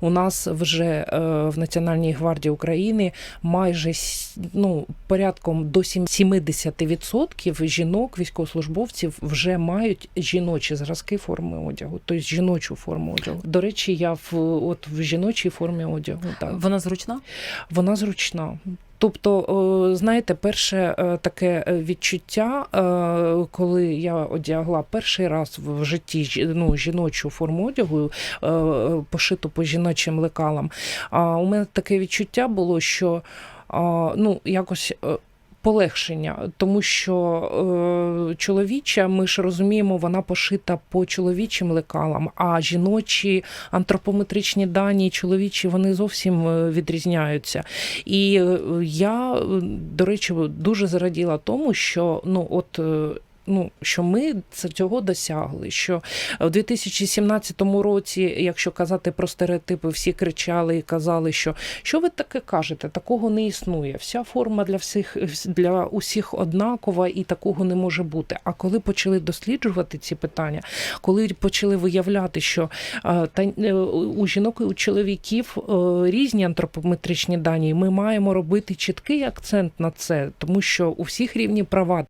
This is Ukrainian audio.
У нас вже е, в Національній гвардії України майже ну, порядком до сім- 70% жінок, військовослужбовців, вже мають жіночі зразки форми одягу, тобто жіночу форму одягу. До речі, я в от в жіночій формі одягу. Так. Вона зручна? Вона зручна. Тобто, знаєте, перше е, таке е, відчуття, е, коли я одягла перший раз в житті ну, жіночу форму одягу, е, е, пошиту по жіночим лекалам, у мене таке відчуття було, що ну, якось. Полегшення, тому що е, чоловіча, ми ж розуміємо, вона пошита по чоловічим лекалам, а жіночі антропометричні дані, чоловічі, вони зовсім е, відрізняються. І е, я, е, до речі, дуже зраділа тому, що ну от. Ну, що ми цього досягли. Що в 2017 році, якщо казати про стереотипи, всі кричали і казали, що що ви таке кажете, такого не існує. Вся форма для всіх для усіх однакова і такого не може бути. А коли почали досліджувати ці питання, коли почали виявляти, що та е, у жінок і у чоловіків е, різні антропометричні дані, ми маємо робити чіткий акцент на це, тому що у всіх рівні права.